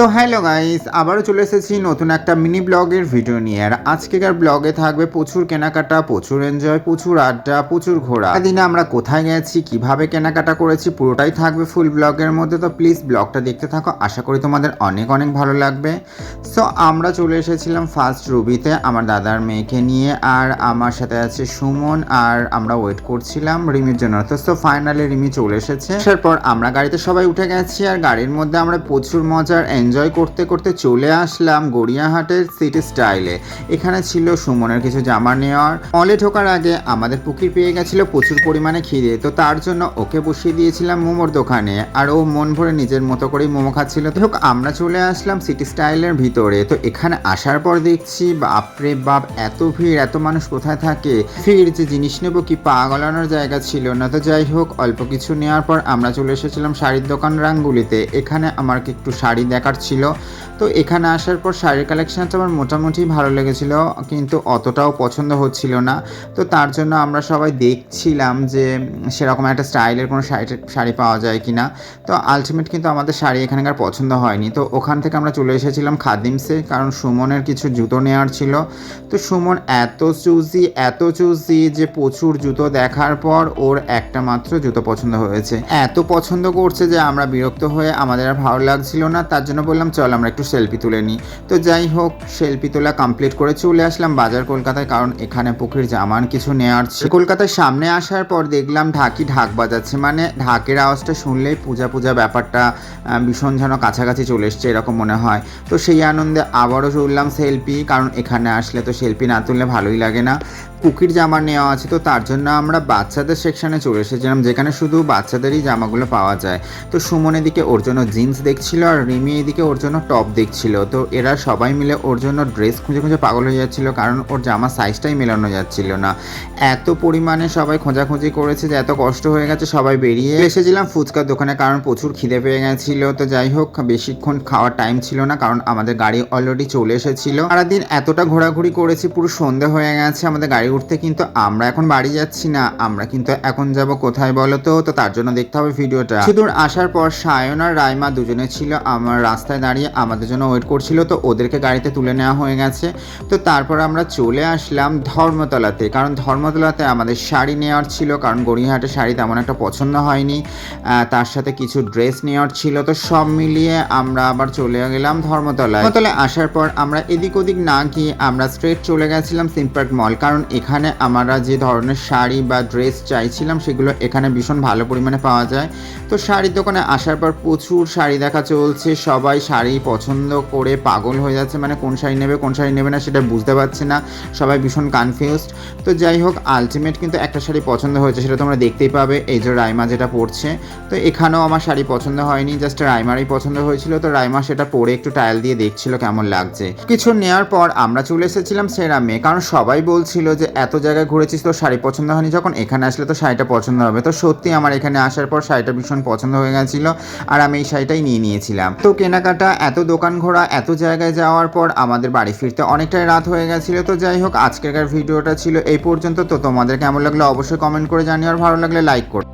তো hello guys, আবারও চলে এসেছি নতুন একটা মিনি ব্লগের ভিডিও নিয়ে। আর আজকেকার ব্লগে থাকবে প্রচুর কেনাকাটা, প্রচুর এনজয়, প্রচুর আড্ডা, প্রচুর ঘোরা। দিনে আমরা কোথায় গেছি, কীভাবে কেনাকাটা করেছি, পুরোটাই থাকবে ফুল ব্লগের মধ্যে। তো প্লিজ ব্লগটা দেখতে থাকো, আশা করি তোমাদের অনেক অনেক ভালো লাগবে। সো আমরা চলে এসেছিলাম ফার্স্ট রুবিতে আমার দাদার মেয়েকে নিয়ে, আর আমার সাথে আছে সুমন, আর আমরা ওয়েট করছিলাম রিমির জন্য। তো সো ফাইনালি রিমি চলে এসেছে। তারপর আমরা গাড়িতে সবাই উঠে গেছি, আর গাড়ির মধ্যে আমরা প্রচুর মজার এনজয় করতে করতে চলে আসলাম গড়িয়াহাটের সিটি স্টাইলে এখানে ছিল সুমনের কিছু জামা নেওয়ার। মলে ঢোকার আগে আমাদের পুকির পেয়ে গেছিল প্রচুর পরিমাণে খিদে, তো তার জন্য ওকে বসিয়ে দিয়েছিলাম মোমোর দোকানে। আর ও মন ভরে নিজের মতো করেই মোমো খাচ্ছিল। তো আমরা চলে আসলাম সিটি স্টাইলের ভিতরে। তো এখানে আসার পর দেখছি, বাপরে বাপ, এত ভিড়, এত মানুষ কোথায় থাকে? ভিড় যে জিনিস নেব কি পা গলানোর জায়গা ছিল না। তো যাই হোক, অল্প কিছু নেওয়ার পর আমরা চলে এসেছিলাম শাড়ির দোকান রাঙ্গুলিতে। এখানে আমার একটু শাড়ি দেখার ছিল। তো এখানে আসার পর শাড়ির কালেকশনটা আমার মোটামুটি ভালো লেগেছিল, কিন্তু অতটাও পছন্দ হচ্ছিল না। তো তার জন্য আমরা সবাই দেখছিলাম যে সেরকম একটা স্টাইলের কোনো শাড়ি শাড়ি পাওয়া যায় কি না তো আলটিমেট কিন্তু আমাদের শাড়ি এখানকার পছন্দ হয়নি। তো ওখান থেকে আমরা চলে এসেছিলাম খাদিমসে কারণ সুমনের কিছু জুতো নেওয়ার ছিল। তো সুমন এত চুজি এত চুজি যে প্রচুর জুতো দেখার পর ওর একটা মাত্র জুতো পছন্দ হয়েছে। এত পছন্দ করছে যে আমরা বিরক্ত হয়ে আমাদের আর ভালো লাগছিল না, তার জন্য বললাম, চল আমরা একটু সেলফি তুলে নিই। তো যাই হোক সেলফি তোলা কমপ্লিট করে চলে আসলাম বাজার কলকাতায়, কারণ এখানে পুকুর জামান কিছু নেওয়ার কলকাতার সামনে আসার পর দেখলাম ঢাকি ঢাক বাজাচ্ছে মানে ঢাকের আওয়াজটা শুনলেই পূজা পূজা ব্যাপারটা ভীষণ যেন কাছাকাছি চলে এসছে এরকম মনে হয়। তো সেই আনন্দে আবারও তুললাম সেলফি কারণ এখানে আসলে তো সেলফি না তুললে ভালোই লাগে না। কুকির জামা নেওয়া আছে, তো তার জন্য আমরা বাচ্চাদের সেকশনে চলে এসেছিলাম, যেখানে শুধু বাচ্চাদেরই জামাগুলো পাওয়া যায়। তো সুমন এদিকে ওর জন্য জিন্স দেখছিল আর রিমি এদিকে ওর জন্য টপ দেখছিল। তো এরা সবাই মিলে ওর জন্য ড্রেস খুঁজে খুঁজে পাগল হয়ে যাচ্ছিল, কারণ ওর জামা সাইজটাই মেলানো যাচ্ছিল না। এত পরিমাণে সবাই খোঁজাখুঁজি করেছে যে এত কষ্ট হয়ে গেছে, সবাই বেরিয়ে এসেছিলাম ফুচকার দোকানে, কারণ প্রচুর খিদে পেয়ে গেছিল। তো যাই হোক, বেশিক্ষণ খাওয়ার টাইম ছিল না, কারণ আমাদের গাড়ি অলরেডি চলে এসেছিল। সারাদিন এতটা ঘোরাঘুরি করেছি, পুরো সন্ধে হয়ে গেছে, আমাদের গাড়ি উঠতে কিন্তু আমরা এখন বাড়ি যাচ্ছি না, আমরা কিন্তু এখন যাব কোথায় বলো তো? তো তার জন্য দেখতে হবে ভিডিওটা। সুদূর আসার পর সায়ন আর রাইমা দুজনে ছিল আমার রাস্তায় দাঁড়িয়ে, আমাদের জন্য ওয়েট করছিল, তো ওদেরকে গাড়িতে তুলে নেওয়া হয়ে গেছে। তো তারপর আমরা চলে আসলাম ধর্মতলাতে, কারণ ধর্মতলাতে আমাদের শাড়ি নেওয়ার ছিল, কারণ গড়িয়াহাটে শাড়ি তেমন একটা পছন্দ হয়নি। তার সাথে কিছু ড্রেস নেওয়ার ছিল, তো সব মিলিয়ে আমরা আবার চলে গেলাম ধর্মতলায়। ধর্মতলায় আসার পর আমরা এদিক ওদিক না গিয়ে আমরা স্ট্রেট চলে গেছিলাম সিম্পার্ক মল কারণ এখানে আমরা যে ধরনের শাড়ি বা ড্রেস চাইছিলাম, সেগুলো এখানে ভীষণ ভালো পরিমাণে পাওয়া যায়। তো শাড়ির দোকানে আসার পর প্রচুর শাড়ি দেখা চলছে। সবাই শাড়ি পছন্দ করে পাগল হয়ে যাচ্ছে। মানে কোন শাড়ি নেবে, কোন শাড়ি নেবে না সেটা বুঝতে পারছে না। সবাই ভীষণ কনফিউজড তো যাই হোক আলটিমেট কিন্তু একটা শাড়ি পছন্দ হয়েছে সেটা তোমরা দেখতেই পাবে। এই যে রাইমা যেটা পরছে। তো এখানেও আমার শাড়ি পছন্দ হয়নি জাস্ট রাইমারই পছন্দ হয়েছিল। তো রাইমা সেটা পরে একটু টায়াল দিয়ে দেখছিল কেমন লাগছে। কিছু নেওয়ার পর আমরা চলে এসেছিলাম সেরামে। কারণ সবাই বলছিল যে এত জায়গায় ঘুরেছিস তো শাড়ি পছন্দ হয়নি, যখন এখানে আসলে তো শাড়িটা পছন্দ হবে। তো সত্যি আমার এখানে আসার পর শাড়িটা ভীষণ পছন্দ হয়ে গেছিল আর আমি এই শাড়িটাই নিয়ে নিয়েছিলাম। তো কেনাকাটা, এত দোকান ঘোরা, এত জায়গায় যাওয়ার পর আমাদের বাড়ি ফিরতে অনেকটাই রাত হয়ে গেছিল। তো যাই হোক আজকের ভিডিওটা ছিল এই পর্যন্ত। তো তোমাদের কেমন লাগল অবশ্যই কমেন্ট করে জানিও আর ভালো লাগলে লাইক করো।